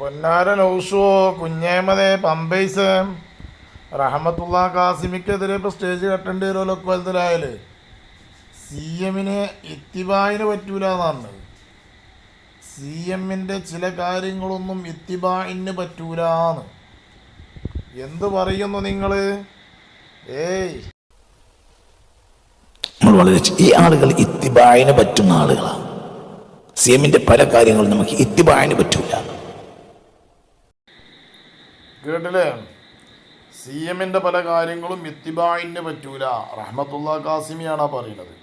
പൊന്നാര നൗഷോ കുഞ്ഞേമതെ പമ്പൈസ്. റഹമത്തുള്ള കാസിമിക്കെതിരെ ഇപ്പോൾ സ്റ്റേജ് കെട്ടേണ്ടി വരുമല്ലോ കൊലത്തിലായാൽ സി എമ്മിന് ഇത്തിബായിന് പറ്റൂല എന്നാണ്. സി എമ്മിന്റെ ചില കാര്യങ്ങളൊന്നും ഇത്തിബായിന് പറ്റൂലാന്ന് എന്ത് പറയുന്നു നിങ്ങൾ ഏയ്. വളരെ ഈ ആളുകൾ ഇത്തിബായിന് പറ്റുന്ന ആളുകളാണ്. സി എമ്മിന്റെ പല കാര്യങ്ങളും നമുക്ക് ഇത്തിബായിന് പറ്റൂല. കേട്ടില്ലേ? സി എമ്മിന്റെ പല കാര്യങ്ങളും ഇത്തിബായിന് പറ്റൂല. റഹ്മത്തുള്ള കാസിമിയാണ് പറയുന്നത്.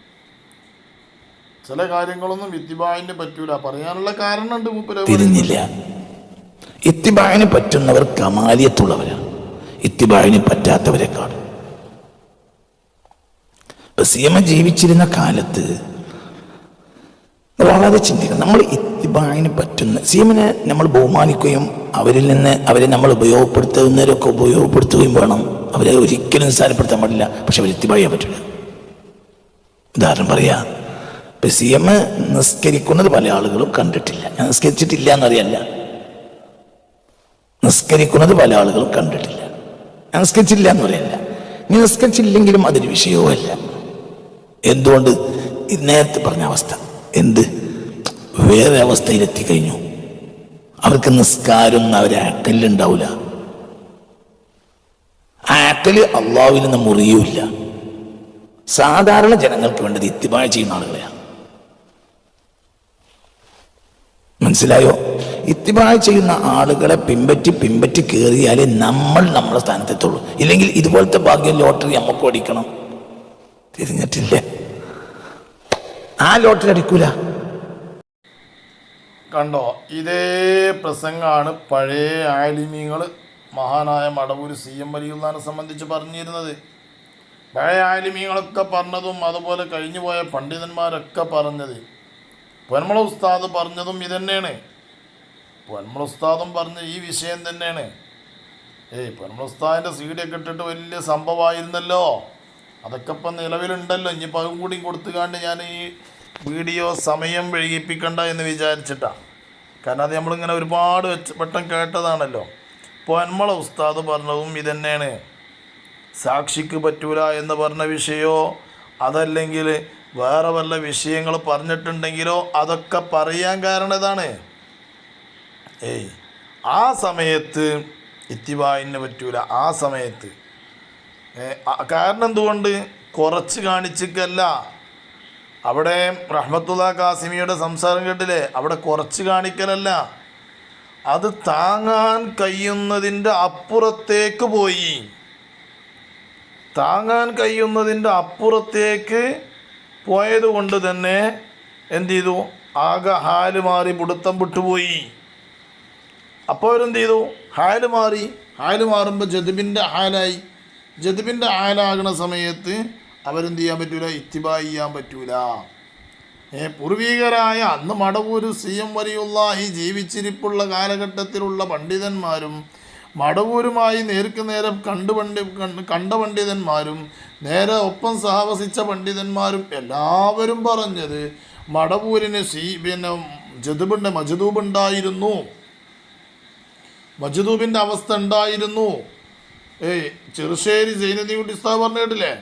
ചില കാര്യങ്ങളൊന്നും ഇത്തിബായിന് പറ്റൂല. പറയാനുള്ള കാരണമുണ്ട് മൂപ്പര്. തിരിഞ്ഞില്ല. ഇത്തിബായിന് പറ്റുന്നവർ കമാലിയത്തുള്ളവരാണ് ഇത്തിബായിന് പറ്റാത്തവരെക്കാൾ. സി എം ജീവിച്ചിരുന്ന കാലത്ത് വളരെ ചിന്തിക്കണം. നമ്മൾ ഇത്തിബായിന് പറ്റുന്ന സീമിനെ നമ്മൾ ബഹുമാനിക്കുകയും അവരിൽ നിന്ന് അവരെ നമ്മൾ ഉപയോഗപ്പെടുത്തുന്നവരൊക്കെ ഉപയോഗപ്പെടുത്തുകയും വേണം. അവരെ ഒരിക്കലും നിസ്സാരപ്പെടുത്താൻ പാടില്ല. പക്ഷെ അവർ ഇത്തിബായിയാൻ പറ്റില്ല ഉദാഹരണം പറയാ ഇപ്പൊ സി എം നിസ്കരിക്കുന്നത് പല ആളുകളും കണ്ടിട്ടില്ല. ഞാൻ നിസ്കരിച്ചിട്ടില്ല എന്നറിയല്ല. നിസ്കരിക്കുന്നത് പല ആളുകളും കണ്ടിട്ടില്ല. ഞാൻ നിസ്കരിച്ചില്ല എന്നറിയല്ല. നീ നിസ്കരിച്ചില്ലെങ്കിലും അതൊരു വിഷയവുമല്ല എന്തുകൊണ്ട്? നേരത്തെ പറഞ്ഞ അവസ്ഥ. എന്ത്? വേറെ അവസ്ഥയിലെത്തിക്കഴിഞ്ഞു അവർക്ക് നിസ്കാരം അവരെ അക്കല്ലുണ്ടാവില്ല ആ അക്കൽ അള്ളാവിൽ നിന്ന് മുറിയൂല്ല സാധാരണ ജനങ്ങൾക്ക് വേണ്ടത് ഇത്തിബായ ചെയ്യുന്ന ആളുകളെയാണ്. മനസ്സിലായോ? ഇത്തിബായ ചെയ്യുന്ന ആളുകളെ പിമ്പറ്റി പിമ്പറ്റി കയറിയാലേ നമ്മൾ നമ്മുടെ സ്ഥാനത്തെത്തുള്ളൂ. ഇല്ലെങ്കിൽ ഇതുപോലത്തെ ഭാഗ്യം ലോട്ടറി നമുക്ക് അടിക്കണം. തിരിഞ്ഞിട്ടില്ലേ? ആ ലോട്ടറി അടിക്കൂല. കണ്ടോ? ഇതേ പ്രസംഗമാണ് പഴയ ആലിമീങ്ങൾ മഹാനായ മടവൂർ സി എം വലിയുള്ളാനെ സംബന്ധിച്ച് പറഞ്ഞിരുന്നത്. പഴയ ആലിമീങ്ങളൊക്കെ പറഞ്ഞതും അതുപോലെ കഴിഞ്ഞു പോയ പണ്ഡിതന്മാരൊക്കെ പറഞ്ഞത്. പൊന്മള ഉസ്താദ് പറഞ്ഞതും ഇതന്നെയാണ്. പൊന്മള ഉസ്താദും പറഞ്ഞ ഈ വിഷയം തന്നെയാണ്. ഏയ് പൊന്മള ഉസ്താദിന്റെ സീഡിയൊക്കെ ഇട്ടിട്ട് വലിയ സംഭവമായിരുന്നല്ലോ. അതൊക്കെ ഇപ്പം നിലവിലുണ്ടല്ലോ. ഇനി അതും കൂടി കൊടുത്തുകാണ്ട് ഞാൻ ഈ വീഡിയോ സമയം വൈകിപ്പിക്കണ്ട എന്ന് വിചാരിച്ചിട്ടാണ് കാരണം അത് നമ്മളിങ്ങനെ ഒരുപാട് വെച്ച് വട്ടം കേട്ടതാണല്ലോ. പൊന്മള ഉസ്താദ് പറഞ്ഞതും ഇതന്നെയാണ്. സാക്ഷിക്ക് പറ്റൂല എന്ന് പറഞ്ഞ വിഷയമോ അതല്ലെങ്കിൽ വേറെ വല്ല വിഷയങ്ങൾ പറഞ്ഞിട്ടുണ്ടെങ്കിലോ അതൊക്കെ പറയാൻ കാരണം ഇതാണ്. ഏയ് ആ സമയത്ത് ഇത്തിവായിന് പറ്റൂല ആ സമയത്ത്. കാരണം എന്തുകൊണ്ട്? കുറച്ച് കാണിച്ചിക്കല്ല അവിടെ റഹ്മത്തുള്ള കാസിമിയുടെ സംസാരം കേട്ടില്ലേ? അവിടെ കുറച്ച് കാണിക്കലല്ല. അത് താങ്ങാൻ കഴിയുന്നതിന്റെ അപ്പുറത്തേക്ക് പോയി. താങ്ങാൻ കഴിയുന്നതിന്റെ അപ്പുറത്തേക്ക് പോയത് കൊണ്ട് തന്നെ എന്തു ചെയ്തു? ആകെ ഹാൽ മാറി പിടുത്തം വിട്ടുപോയി. അപ്പോൾ അവരെന്ത് ചെയ്തു? ഹാൽ മാറി. ഹാൽ മാറുമ്പോൾ ജതിബിന്റെ ഹാലായി. ജതിബിന്റെ ഹാലാകുന്ന സമയത്ത് അവരെന്ത് ചെയ്യാൻ പറ്റൂല? ഇത്തിബാ ചെയ്യാൻ പറ്റൂല. ഏ പൂർവീകരായ അന്ന് മടവൂര് സി എം വരെയുള്ള ഈ ജീവിച്ചിരിപ്പുള്ള കാലഘട്ടത്തിലുള്ള പണ്ഡിതന്മാരും മടവൂരുമായി നേർക്ക് നേരം കണ്ടു പണ്ഡി കണ്ട് പണ്ഡിതന്മാരും നേരെ ഒപ്പം സഹവസിച്ച പണ്ഡിതന്മാരും എല്ലാവരും പറഞ്ഞത് മടവൂരിന് സി പിന്നെ ജതുബിന്റെ മജദൂബുണ്ടായിരുന്നു. മജദൂബിന്റെ അവസ്ഥ ഉണ്ടായിരുന്നു ഏയ് ചെറുശ്ശേരി സൈനദിയുട്ടി ഉസ്താദ് പറഞ്ഞു കേട്ടില്ലേ?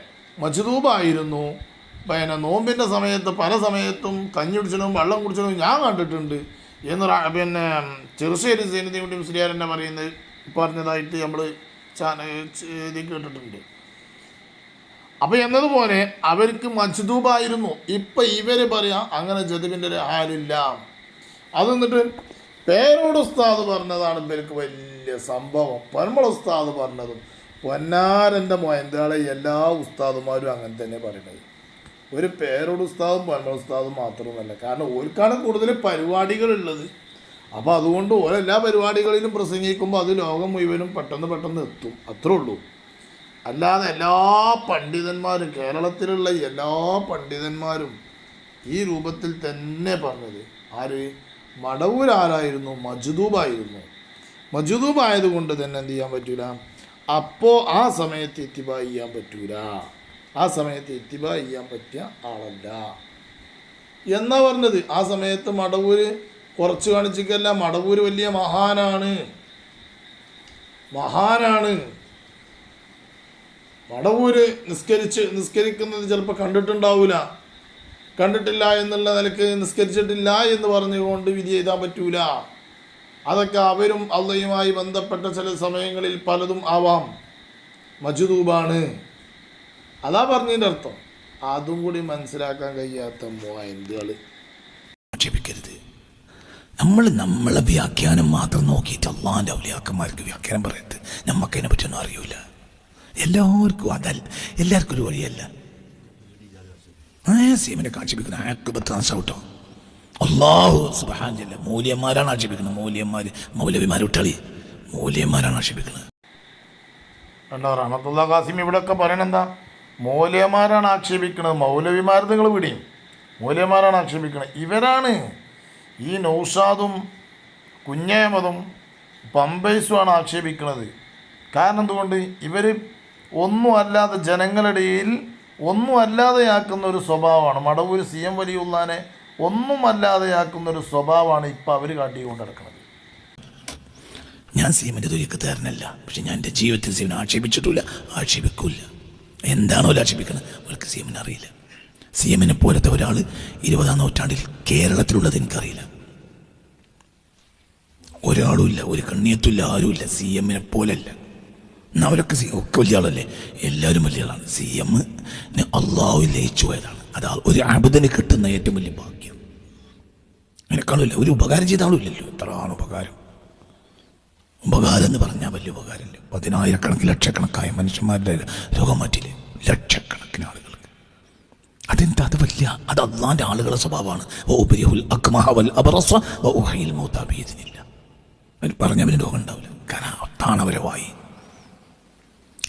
മജദൂബായിരുന്നു പിന്നെ നോമ്പിന്റെ സമയത്ത് പല സമയത്തും കഞ്ഞി കുടിച്ചതും വെള്ളം കുടിച്ചതും ഞാൻ കണ്ടിട്ടുണ്ട്. എന്ന് പിന്നെ ചെറുശ്ശേരി കൂടി മുസ്ലിയാരെന്നെ പറയുന്നത് പറഞ്ഞതായിട്ട് നമ്മൾ ഇത് കേട്ടിട്ടുണ്ട്. അപ്പോൾ എന്നതുപോലെ അവർക്ക് മജ്ദൂബായിരുന്നു ഇപ്പം ഇവർ പറയാം അങ്ങനെ ജതുബിന്റെ ഒരു ഹാലില്ല അത് എന്നിട്ട് പേരോട് ഉസ്താദ് പറഞ്ഞതാണ് ഇവർക്ക് വലിയ സംഭവം. പരമ്പള ഉസ്താദ് പറഞ്ഞതും പൊന്നാരന്റെ മൊയന്താളെ എല്ലാ ഉസ്താദുമാരും അങ്ങനെ തന്നെ പറയുന്നത് ഒരു പേരോട് ഉസ്താദും പൊന്മള ഉസ്താദും മാത്രമല്ല കാരണം ഓർക്കാണ് കൂടുതൽ പരിപാടികളുള്ളത്. അപ്പോൾ അതുകൊണ്ട് ഓരെല്ലാ പരിപാടികളിലും പ്രസംഗിക്കുമ്പോൾ അത് ലോകം മുഴുവനും പെട്ടെന്ന് പെട്ടെന്ന് എത്തും. അത്രേ ഉള്ളൂ. അല്ലാതെ എല്ലാ പണ്ഡിതന്മാരും കേരളത്തിലുള്ള എല്ലാ പണ്ഡിതന്മാരും ഈ രൂപത്തിൽ തന്നെ പറഞ്ഞത് ആര്? മടവൂർ ആരായിരുന്നു? മജുദൂബായിരുന്നു മജുദൂബായത് ആയതുകൊണ്ട് തന്നെ എന്ത് ചെയ്യാൻ പറ്റൂല? അപ്പോൾ ആ സമയത്ത് എത്തിബാ ചെയ്യാൻ പറ്റൂല. ആ സമയത്ത് എത്തിബാ ചെയ്യാൻ പറ്റിയ ആളല്ല. എന്നാ പറഞ്ഞത്? ആ സമയത്ത് മടവൂര് കുറച്ച് കാണിച്ചിക്കല്ല മടവൂര് വലിയ മഹാനാണ്. മഹാനാണ്. മടവൂര് നിസ്കരിച്ച് നിസ്കരിക്കുന്നത് ചിലപ്പോൾ കണ്ടിട്ടുണ്ടാവൂല. കണ്ടിട്ടില്ല എന്നുള്ള നിലയ്ക്ക് നിസ്കരിച്ചിട്ടില്ല എന്ന് പറഞ്ഞുകൊണ്ട് വിധി എഴുതാൻ പറ്റൂല. അതൊക്കെ അവരും അള്ളയുമായി ബന്ധപ്പെട്ട ചില സമയങ്ങളിൽ പലതും ആവാം. മജുദൂബാണ്. അതാ പറഞ്ഞതിന്റെ അർത്ഥം. അതും കൂടി മനസ്സിലാക്കാൻ കഴിയാത്ത മോയന്തുകൾ ആക്ഷേപിക്കരുത് നമ്മൾ നമ്മളെ വ്യാഖ്യാനം മാത്രം നോക്കിയിട്ട് അള്ളാന്റെ ഔലിയാക്കന്മാർക്ക് വ്യാഖ്യാനം പറയരുത്. നമുക്കതിനെ പറ്റിയൊന്നും അറിയൂല. എല്ലാവർക്കും അതല്ല. എല്ലാവർക്കും ഒരു വഴിയല്ല. സീമനെ ആക്ഷേപിക്കുന്നത് ആക്കുപത്ത് നാശൗട്ടോ അള്ളാഹു സുബാനില്ല മൂല്യന്മാരാണ് ആക്ഷേപിക്കുന്നത്. മൂല്യന്മാർ മൗലവിമാർ വിട്ടളി മൂല്യന്മാരാണ് ആക്ഷേപിക്കുന്നത്. കണ്ടോ ഖാസിം ഇവിടെയൊക്കെ പറയണെന്താ? മൂല്യന്മാരാണ് ആക്ഷേപിക്കുന്നത്. മൗലവിമാർ നിങ്ങൾ വിടിയും. മൂല്യന്മാരാണ് ആക്ഷേപിക്കുന്നത്. ഇവരാണ് ഈ നൗഷാദും കുഞ്ഞേമതും പമ്പൈസുമാണ് ആക്ഷേപിക്കുന്നത്. കാരണം എന്തുകൊണ്ട്? ഇവർ ഒന്നും അല്ലാതെ ഇടയിൽ ഒന്നും അല്ലാതെയാക്കുന്ന ഒരു സ്വഭാവമാണ്. മടവൂർ സി എം വലിയുള്ളാനെ ഒന്നും അല്ലാതെയാക്കുന്ന ഒരു സ്വഭാവമാണ് ഇപ്പം അവർ കാട്ടിക്കൊണ്ട് നടക്കുന്നത് ഞാൻ സീമന്റെ ദുരിക്കത്തുകാരനല്ല പക്ഷെ ഞാൻ എന്റെ ജീവിതത്തിൽ സീമനെ ആക്ഷേപിച്ചിട്ടില്ല. ആക്ഷേപിക്കില്ല. എന്താണോ ആക്ഷേപിക്കുന്നത് അവർക്ക് സീമനെ അറിയില്ല. സീമനെ പോലത്തെ ഒരാൾ ഇരുപതാം നൂറ്റാണ്ടിൽ കേരളത്തിലുള്ളത് എനിക്കറിയില്ല. ഒരാളുമില്ല ഒരു കണ്ണിയത്തുമില്ല ആരുമില്ല സി എമ്മിനെ പോലല്ല. എന്നാൽ അവരൊക്കെ ഒക്കെ വലിയ ആളല്ലേ? എല്ലാവരും വലിയ ആളാണ്. സി എം അള്ളാഹു ലയിച്ചു പോയതാണ്. അത് ഒരു അബുദന് കിട്ടുന്ന ഏറ്റവും വലിയ ഭാഗ്യം. അതിനേക്കാളുമില്ല ഒരു ഉപകാരം ചെയ്ത ആളുമില്ലല്ലോ എത്രയാണ് ഉപകാരം. ഉപകാരം എന്ന് പറഞ്ഞാൽ വലിയ ഉപകാരമില്ല? പതിനായിരക്കണക്കിന് ലക്ഷക്കണക്കായ മനുഷ്യന്മാരുടെ രോഗം മാറ്റില്ലേ ലക്ഷക്കണക്കിന് ആളുകൾക്ക്. അതെന്താ? അത് വലിയ അത് അന്നാന്റെ ആളുകളുടെ സ്വഭാവമാണ്. ഇതിനില്ല അക്മഹവൽ അബറസ പറഞ്ഞവന് രോഗം ഉണ്ടാവില്ല. കാരണം അതാണ് അവരെ വായി.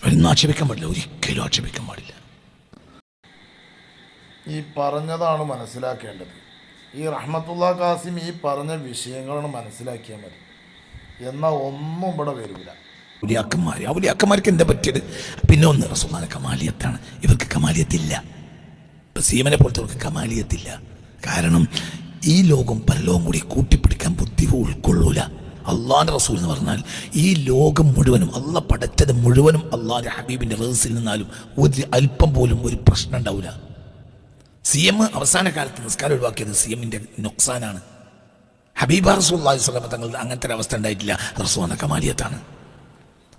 അവരൊന്നും ആക്ഷേപിക്കാൻ പാടില്ല. ഒരിക്കലും ആക്ഷേപിക്കാൻ പാടില്ല. ഈ പറഞ്ഞതാണ് മനസ്സിലാക്കേണ്ടത്. ഈ റഹ്മത്തുള്ള കാസിം ഈ പറഞ്ഞ വിഷയങ്ങളാണ് മനസ്സിലാക്കിയാൽ മതി. എന്നാൽ ഒന്നും ഇവിടെ വരില്ല ഔലിയാക്കന്മാർ ഔലിയാക്കന്മാർക്ക് എന്താ പറ്റിയത്? പിന്നെ ഒന്ന് റസുമാന കമാലിയത്താണ്. ഇവർക്ക് കമാലിയത്തില്ല. ഇപ്പം സീമനെ പോലത്തെ കമാലിയത്തില്ല. കാരണം ഈ ലോകം പരലോകം കൂടി കൂട്ടിപ്പിടിക്കാൻ ബുദ്ധി ഉൾക്കൊള്ളൂല. അള്ളാന്റെ റസൂൽ എന്ന് പറഞ്ഞാൽ ഈ ലോകം മുഴുവനും അള്ള പടച്ചത് മുഴുവനും അള്ളാന്റെ ഹബീബിന്റെ റേസിൽ നിന്നാലും ഒരു അല്പം പോലും ഒരു പ്രശ്നം ഉണ്ടാവില്ല സി എം അവസാന കാലത്ത് നിസ്കാരം ഒഴിവാക്കിയത് സി എമ്മിന്റെ നുക്സാനാണ്. ഹബീബ റസൂല്ലാഹി സ്വലമ തങ്ങൾ അങ്ങനത്തെ ഒരു അവസ്ഥ ഉണ്ടായിട്ടില്ല റസൂന കമാലിയത്താണ്.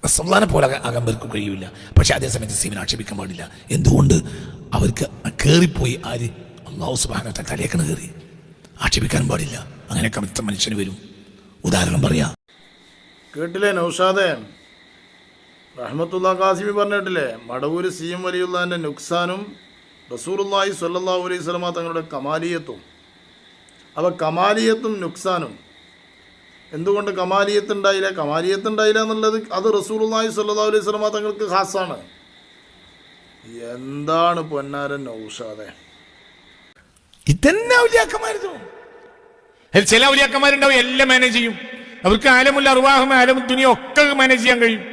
റസൂല്ലാനെ പോലെ ആകാൻ പേർക്ക് കഴിയില്ല പക്ഷെ അതേസമയത്ത് സീമിനെ ആക്ഷേപിക്കാൻ പാടില്ല. എന്തുകൊണ്ട്? അവർക്ക് കയറിപ്പോയി ആര്? അള്ളാഹു സുബാനത്തെ തലേക്കണ് കയറി ആക്ഷേപിക്കാൻ പാടില്ല. അങ്ങനെ കമിത്ത മനുഷ്യന് വരും. ഉദാഹരണം പറയാം. കേട്ടില്ലേ നൗഷാദേ? റഹ്മത്തുള്ള കാസിമി പറഞ്ഞിട്ടില്ലേ? മടവൂര് സി എം വലിയുള്ളതിന്റെ നുക്സാനും റസൂറുല്ലാഹി സല്ലാ അലൈഹി സ്വലമ തങ്ങളുടെ കമാലിയത്തും അവ കമാലിയത്തും നുക്സാനും എന്തുകൊണ്ട് കമാലിയത്ത് ഉണ്ടായില്ല കമാലിയത്ത് ഉണ്ടായില്ല എന്നുള്ളത് അത് റസൂറുല്ലായി സല്ലാ അലൈഹി സ്വലമ തങ്ങൾക്ക് ഹാസാണ് എന്താണ് പൊന്നാരൻ നൗഷാദേ? ഇതന്നെ ചില ഔലിയാക്കന്മാരുണ്ടാവും എല്ലാം മാനേജ് ചെയ്യും. അവർക്ക് ആലമുല്ല അറുവാഹം ആലം ദുനിയ ഒക്കെ മാനേജ് ചെയ്യാൻ കഴിയും.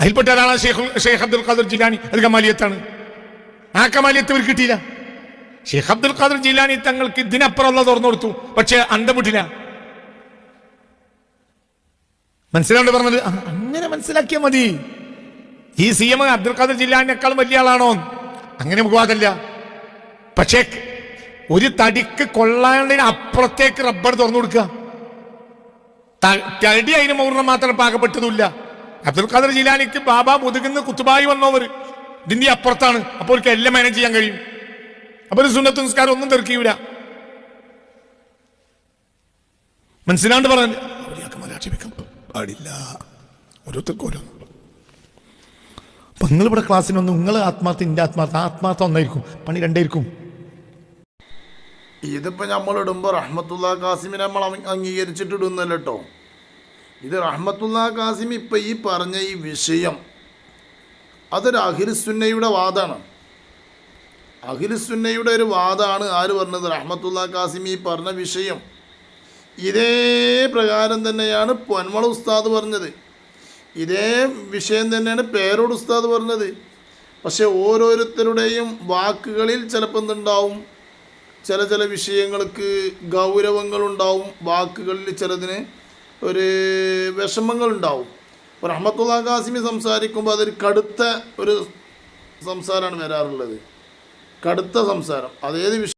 അതിൽപ്പെട്ട ഒരാളാണ് ഷെയ്ഖ് ഷെയ്ഖ് അബ്ദുൽ ഖാദർ ജിലാനി. അത് കമാലിയത്താണ്. ആ കമാലിയത്ത് ഇവർ കിട്ടിയില്ല. ഷെയ്ഖ് അബ്ദുൽ ഖാദർ ജിലാനി തങ്ങൾക്ക് ഇതിനപ്പുറം ഉള്ള തുറന്നു കൊടുത്തു. പക്ഷെ അന്തം വിട്ടില്ല മനസ്സിലാണ്ട് പറഞ്ഞത്? അങ്ങനെ മനസ്സിലാക്കിയാൽ മതി. ഈ സി എം അബ്ദുൽ ഖാദർ ജില്ലാനേക്കാളും വലിയ ആളാണോ? അങ്ങനെ നമുക്ക് വാദമില്ല പക്ഷേ ഒരു തടിക്ക് കൊള്ളാണ്ടതിന് അപ്പുറത്തേക്ക് റബ്ബർ തുറന്നു കൊടുക്കുക. തടി അതിന് മൂർണം മാത്രം പാകപ്പെട്ടതുമില്ല. അബ്ദുൽ ഖാദർ ജിലാനിക്ക് ബാബ മുതുകുന്ന കുത്തുബായി വന്നവർ. ഇതിന്റെ അപ്പുറത്താണ്. അപ്പോൾ അവർക്ക് എല്ലാം മാനേജ് ചെയ്യാൻ കഴിയും. അപ്പൊ ഒരു സുന്നത്ത് നിസ്കാരം ഒന്നും തെറിക്കൂല മനസ്സിലാണ്ട് പറഞ്ഞു അപ്പൊ നിങ്ങൾ ഇവിടെ ക്ലാസ്സിനൊന്നും നിങ്ങൾ ആത്മാർത്ഥ ഇന്റെ ആത്മാർത്ഥ ആത്മാർത്ഥ ഒന്നായിരിക്കും. പണി രണ്ടായിരിക്കും. ഇതിപ്പോ നമ്മൾ ഇടുമ്പോൾ റഹ്മത്തുള്ള കാസിമിനെ നമ്മൾ അംഗീകരിച്ചിട്ട് കേട്ടോ ഇത് റഹ്മത്തുള്ള കാസിം ഇപ്പം ഈ പറഞ്ഞ ഈ വിഷയം അതൊരു അഖിലുസുന്നയുടെ വാദമാണ് അഖിലുസുന്നയുടെ ഒരു വാദമാണ് ആര് പറഞ്ഞത്? റഹ്മത്തുള്ള ഈ പറഞ്ഞ വിഷയം. ഇതേ പ്രകാരം തന്നെയാണ് പൊന്മള ഉസ്താദ് പറഞ്ഞത്. ഇതേ വിഷയം തന്നെയാണ് പേരോട് ഉസ്താദ് പറഞ്ഞത്. പക്ഷേ ഓരോരുത്തരുടെയും വാക്കുകളിൽ ചിലപ്പോൾ എന്തുണ്ടാവും? ചില ചില വിഷയങ്ങൾക്ക് ഗൗരവങ്ങളുണ്ടാവും വാക്കുകളിൽ ചിലതിന്. ഒരു വിഷമങ്ങളുണ്ടാവും. ഇപ്പോൾ റഹ്മത്തുള്ള ഖാസിമി സംസാരിക്കുമ്പോൾ അതൊരു കടുത്ത ഒരു സംസാരമാണ് വരാറുള്ളത്. കടുത്ത സംസാരം. അതേത് വിഷയം